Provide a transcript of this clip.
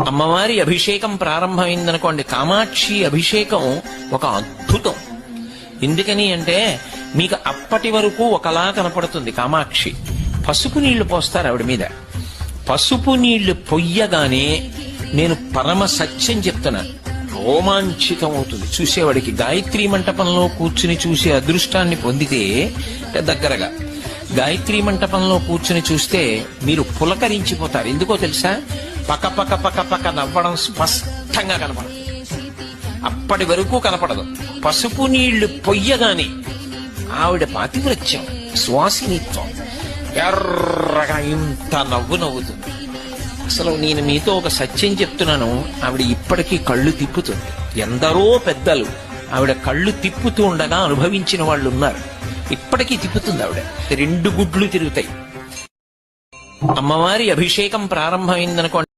అమ్మవారి అభిషేకం ప్రారంభమైందనుకోండి కామాక్షి అభిషేకం ఒక అద్భుతం. ఎందుకని అంటే మీకు అప్పటి వరకు ఒకలా కనపడుతుంది కామాక్షి. పసుపు నీళ్ళు పోస్తారు ఆవిడ మీద. పసుపు నీళ్ళు పొయ్యగానే నేను పరమ సత్యం చెప్తున్నా. రోమాంచితం అవుతుంది చూసేవాడికి గాయత్రి మంటపంలో కూర్చుని చూసే అదృష్టాన్ని పొందితే దగ్గరగా. గాయత్రి మంటపంలో కూర్చుని చూస్తే మీరు పులకరించిపోతారు. ఎందుకో తెలుసా? పక పక్క పక్క నవ్వడం స్పష్టంగా కనపడదు. అప్పటి వరకు కనపడదు. పసుపు నీళ్ళు పొయ్యగానే ఆవిడ పాతివృత్యం శ్వాసినిత్వం ఎర్రగా ఇంత నవ్వు నవ్వుతుంది. అసలు నేను మీతో ఒక సత్యం చెప్తున్నాను. ఆవిడ ఇప్పటికీ కళ్ళు తిప్పుతుంది. ఎందరో పెద్దలు ఆవిడ కళ్ళు తిప్పుతూ ఉండగా అనుభవించిన వాళ్ళు ఉన్నారు. ఇప్పటికీ తిప్పుతుంది ఆవిడ. రెండు గుడ్లు తిరుగుతాయి. అమ్మవారి అభిషేకం ప్రారంభమైందనుకోండి.